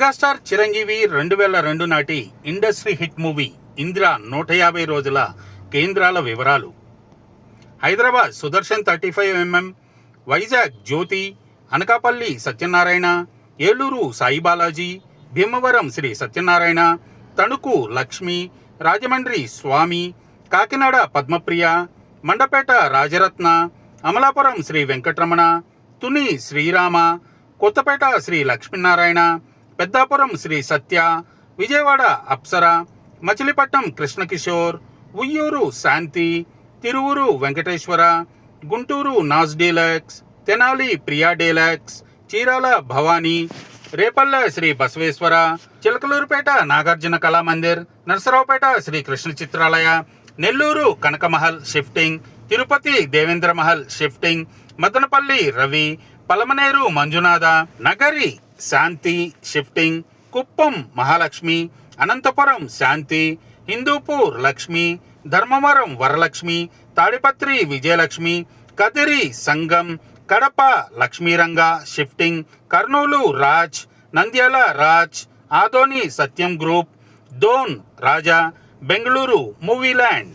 Megastar Chiranjeevi రెండు వేల రెండు నాటి ఇండస్ట్రీ హిట్ మూవీ ఇందిర నూట యాభై రోజుల కేంద్రాల వివరాలు. Hyderabad Sudarshan thirty five MM Vizag Jyothi Anakapalli Satyanarayana Eluru Sai Balaji Bhimavaram Sri Satyanarayana Tanuku Lakshmi Rajahmundry Swamy Kakinada Padmapriya Mandapeta Rajaratna Amalapuram Sri Venkataramana Tuni Srirama Kothapeta Sri Lakshminarayana Peddapuram Sri Satya Vijayawada Apsara Machilipatnam Krishnakishore Vuyyuru Shanti Tiruvuru Venkateswara Guntur Naz deluxe Tenali Priya deluxe Chirala Bhavani Repalle Sri Basaveswara Chilakaluripet Nagarjuna Kalamandir Narasaraopet Sri Krishna Chitralaya Nellore Kanakamahal shifting Tirupati Devendra Mahal shifting Madanapalle Ravi Palamaner Manjunatha Nagari Shanti shifting Kuppam Mahalakshmi Anantapur Shanti Hindupur Lakshmi Dharmavaram Varalakshmi Tadipatri Vijayalakshmi Kadiri Sangam Kadapa Lakshmiranga shifting Kurnool Raj Nandyal Raj Adoni Satyam group Dhone Raja Bengaluru Movieland